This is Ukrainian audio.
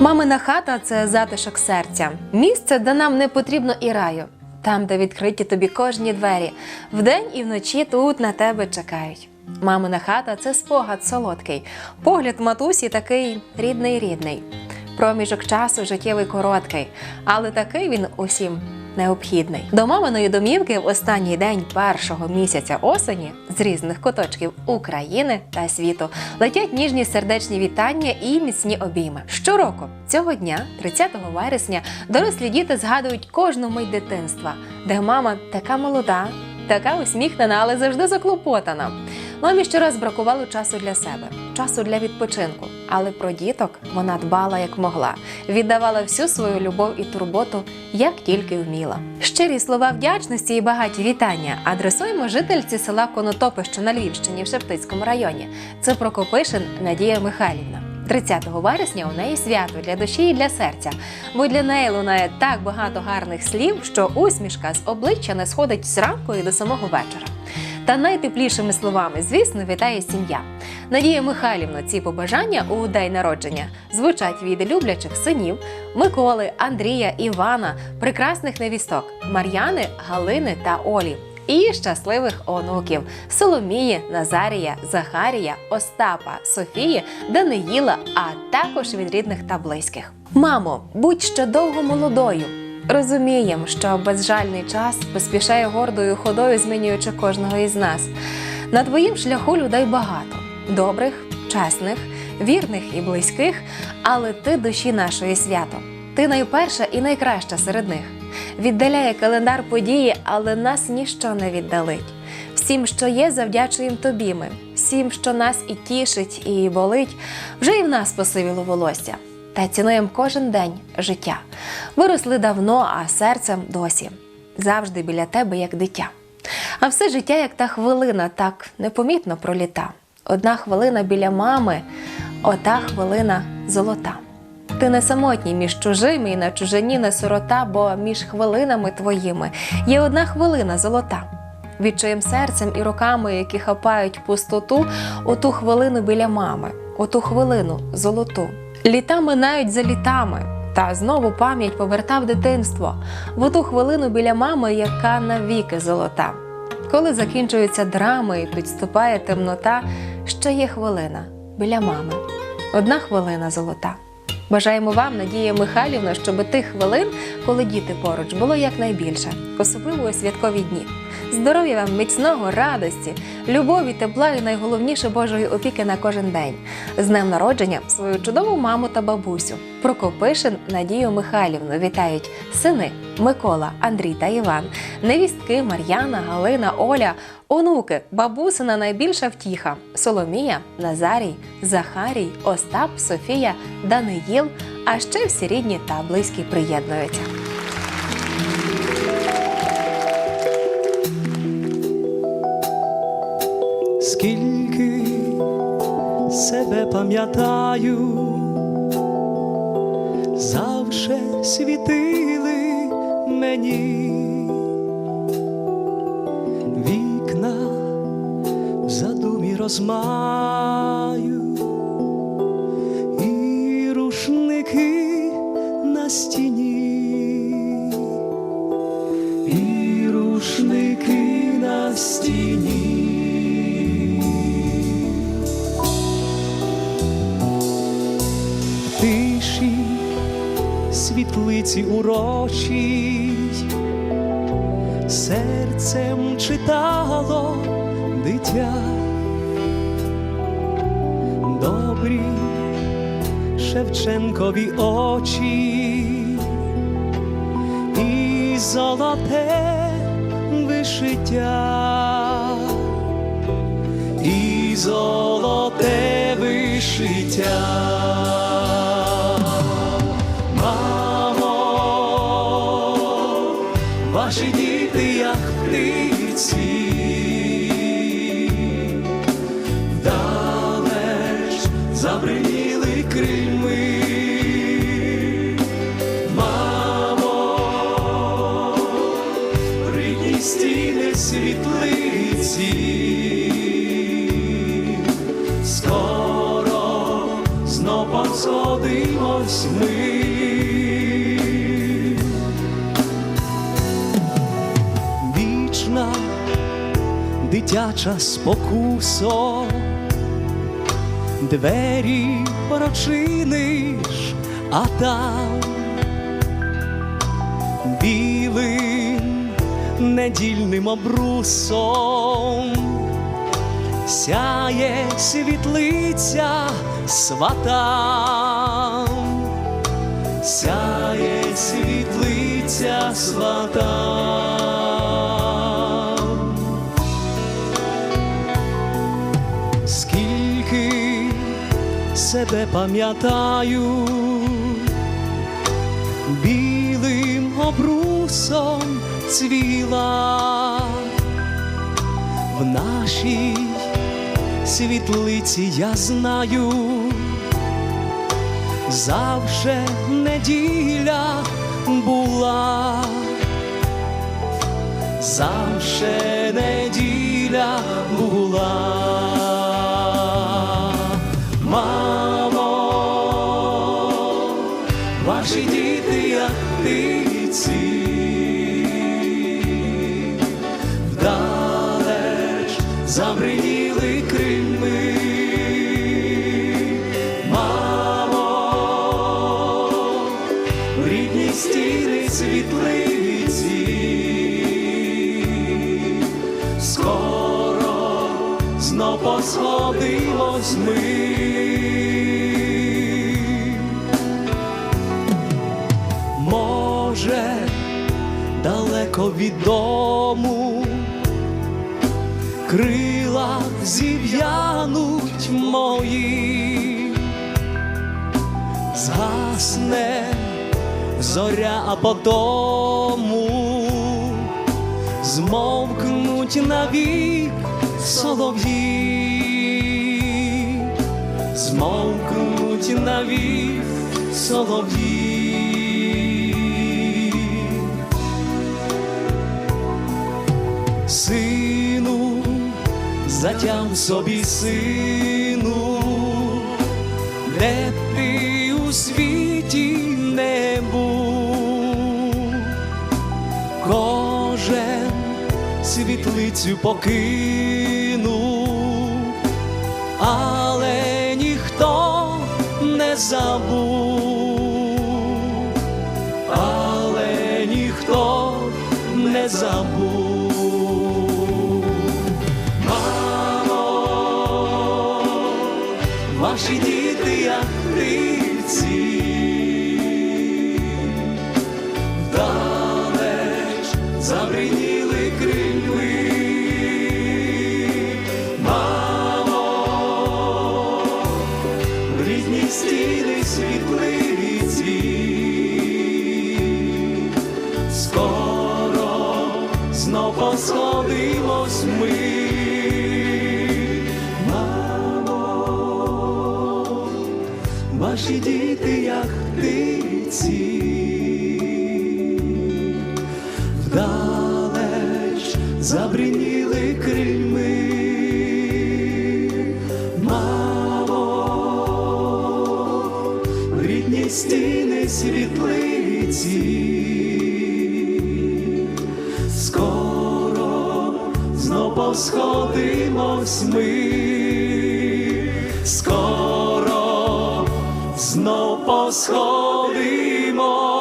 Мамина хата це затишок серця, місце, де нам не потрібно і раю, там, де відкриті тобі кожні двері, вдень і вночі тут на тебе чекають. Мамина хата це спогад солодкий, погляд матусі такий рідний рідний. Проміжок часу життєвий короткий, але такий він усім необхідний. До маминої домівки в останній день першого місяця осені з різних куточків України та світу летять ніжні сердечні вітання і міцні обійми. Щороку цього дня, 30 вересня, дорослі діти згадують кожну мить дитинства, де мама така молода, така усміхнена, але завжди заклопотана. Мамі щораз бракувало часу для себе, часу для відпочинку. Але про діток вона дбала як могла, віддавала всю свою любов і турботу, як тільки вміла. Щирі слова вдячності і багаті вітання адресуємо жительці села Конотопи, що на Львівщині в Шептицькому районі. Це Прокопишин Надія Михайлівна. 30 вересня у неї свято для душі і для серця, бо для неї лунає так багато гарних слів, що усмішка з обличчя не сходить зранку і до самого вечора. Та найтеплішими словами, звісно, вітає сім'я. Надія Михайлівна, ці побажання у день народження звучать від люблячих синів Миколи, Андрія, Івана, прекрасних невісток Мар'яни, Галини та Олі. І щасливих онуків Соломії, Назарія, Захарія, Остапа, Софії, Даниїла, а також від рідних та близьких. Мамо, будь ще довго молодою. Розуміємо, що безжальний час поспішає гордою ходою, змінюючи кожного із нас. На твоїм шляху людей багато добрих, чесних, вірних і близьких, але ти душі нашої свято. Ти найперша і найкраща серед них. Віддаляє календар події, але нас ніщо не віддалить. Всім, що є, завдячуємо тобі ми. Всім, що нас і тішить, і болить, вже і в нас посивіло волосся. Та цінуємо кожен день життя. Виросли давно, а серцем досі. Завжди біля тебе, як дитя. А все життя, як та хвилина, так непомітно проліта. Одна хвилина біля мами, ота хвилина золота. Ти не самотній між чужими і на чужині не сирота, бо між хвилинами твоїми є одна хвилина золота. Відчуєм серцем і руками, які хапають пустоту, оту хвилину біля мами, оту хвилину золоту. Літа минають за літами, та знову пам'ять повертав дитинство в оту хвилину біля мами, яка навіки золота. Коли закінчуються драми і підступає темнота, ще є хвилина біля мами. Одна хвилина золота. Бажаємо вам, Надія Михайлівна, щоб тих хвилин, коли діти поруч, було якнайбільше, особливо у святкові дні. Здоров'я вам, міцного, радості, любові, тепла і найголовніше Божої опіки на кожен день. З днем народження свою чудову маму та бабусю. Прокопишин Надію Михайлівну вітають сини Микола, Андрій та Іван, невістки Мар'яна, Галина, Оля, онуки, бабусина найбільша втіха, Соломія, Назарій, Захарій, Остап, Софія, Даниїл, а ще всі рідні та близькі приєднуються. скільки себе пам'ятаю, завше світили мені. Вікна в задумі розмаю. І рушники на стіні, світлиці урочій, серцем читало дитя, добрі Шевченкові очі. І золоте вишиття, і золоте вишиття. ваші діти, як птиці, далеч забриніли крильми. Мамо, рідні стіни світлиці. Скоро знов посадимось ми. Дитяча спокусо, двері прочиниш, а там білим недільним обрусом сяє світлиця свата, сяє світлиця свата. Себе пам'ятаю, білим обрусом цвіла в нашій світлиці я знаю, завше неділя була, завше неділя була. Діти, як птиці, вдалеч забриніли крильми. Мамо, в рідні стіни світлиці, скоро знов посходимось ми. Може, далеко від дому крила зів'януть мої, згасне зоря, а потому змовкнуть навік солов'ї, змовкнуть навік солов'ї. Затям собі сину, де ти у світі не був, кожен світлицю покинув, але ніхто не забув, але ніхто не забув. Скоро знов посходимось ми. Мамо, ваші діти, як птиці, вдалеч забриніли крильми. Знов посходимось ми, скоро знов посходимо.